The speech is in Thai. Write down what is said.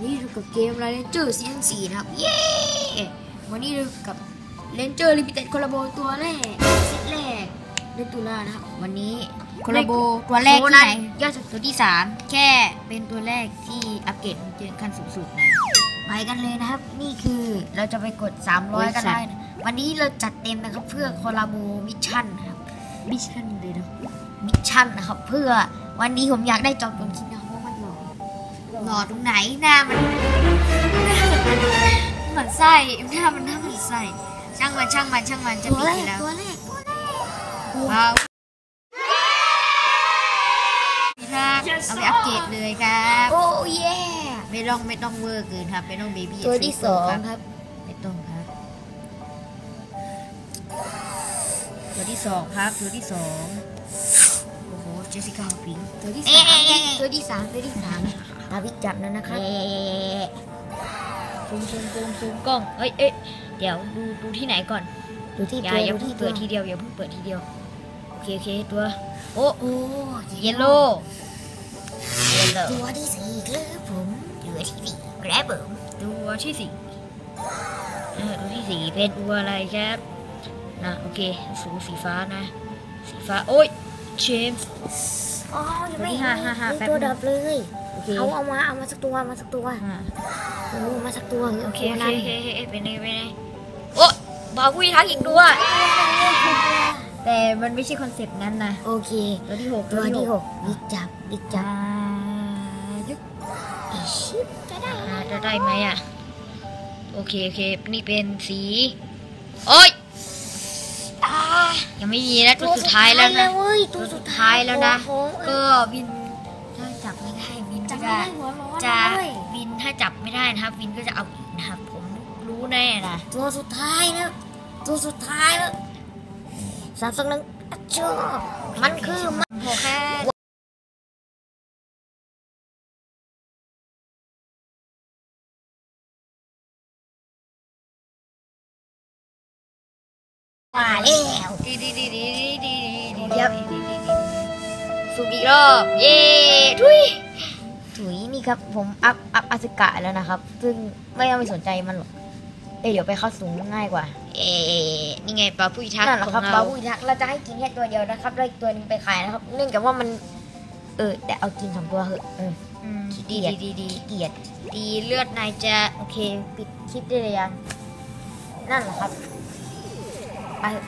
เลนเจอร์ซีซั่นสี่นะครับ เย้ วันนี้เรากับเลนเจอร์ลิมิเต็ดคอลลาโบตัวแรกเซตแรกเดือนตุลานะครับ วันนี้คอลลาโบตัวแรกที่ไหนยอดสุดตัวที่สามแค่เป็นตัวแรกที่อัปเกรดจนขั้นสูงสุดนะไปกันเลยนะครับ นี่คือเราจะไปกด 300 กันได้นะวันนี้เราจัดเต็มนะครับเพื่อคอลลาโบมิชชั่นนะครับมิชชั่นเลยนะมิชชั่นนะครับ เพื่อวันนี้ผมอยากได้จอมโจรคิดนะเพราะมัน หล่อหล่อตรงไหนหน้ามันเหมือนไส้หน้ามันหน้าเหมือนไส้ช่างมันช่างมันช่างมันจะปิดอยู่แล้วตัวแรกว้าวนี่ครับเอาไปอัปเกรดเลยครับโอ้เย่ไม่ต้องไม่ต้องเวอร์เกินครับไม่ต้องเบบี้ตัวที่สองครับไม่ต้องครับ ตัวที่สองครับตัวที่สองโอ้โหเจสสิก้าปิงตัวที่เอ๊สามะเอ๊ะเอ๊ะตัวที่สามตัวที่สามตาวิจับแล้วนะครับซูมซูมซูมซูมกล้องเอ้ยเอ้ยเดี๋ยวดูดูที่ไหนก่อนดูที่อย่าตัวอย่าดูเพิ่ที่งตัเปิวดทีเดียวอย่าเพิ่งเปิดทีเดียวโอเคโอเคตัวโอ้โอ้เยลโล่เยลโล่ตัวที่สี่ครับผมตัวที่สี่ครับผมตัวที่สี่เออตัวที่สี่เป็นตัวอะไรครับนะโอเคสูสีฟ้านะ สีฟ้าโอ้ยเจมส์ อ๋อยังไม่ตัวที่ห้าห้าห้ามีแป๊บตัวนึงดับเลยโอ เคเอาเอามาเอามาสักตัวมาสักตัวอ่าโอ้มาสักตัวโอเคโอนั้นเคโอเคโอเคเป็นไงเป็นไงโอ้บาคุยทักอีกตัวแต่มันไม่ใช่คอนเซปต์นั้นนะโอเค ตัวที่หกตัวที่หกวิกจับวิกจัจ้าบยึกชิบจะได้อ่าจะได้ไหมอะโอเคโอเคนี่เป็นสีโอ้ยอ่ายังไม่มีนะตัวสุดท้ายแล้วนะเว้ยตัวสุดท้ายแล้วนะโอ้โหเอก็อวินถ้าจับไม่ได้วิน จัก็บจะไม่ได้หัวร้อนจะเลยวินถ้าจับไม่ได้นะครับ วินก็จะเอาอีกนะครับ ผมรู้แน่นะตัวสุดท้ายแล้ว ตัวสุดท้ายแล้วสามสักหนึ่งอะชอบมันคือมันโอแค่มาแล้วดีดีดีดีดีดีดีเดี๋ยวสูบอีกรอบเย้ทุย ถุยนี่ครับ ผมอัพอัพอาสกะแล้วนะครับ ซึ่งไม่ต้องไปสนใจมันหรอกเอ้ยเดี๋ยวไปเข้าสูงง่ายกว่าเอ๊ะนี่ไงปลาผู้พิทักษ์นั่นแหละขครัอบงเราบาบูทักเราจะให้กินแค่ตัวเดียวนะครับแล้วอีกตัวหนึงไปขายนะครับ เนื่องจากว่ามัน เออ แต่เอากินสองตัวเหอะเอออืมขี้เกีดียจดีดีดีเกลียดดีเลือดนายจะโอเค ปิดคลิปได้เลยยังนั่นแหละครับไปเถอะ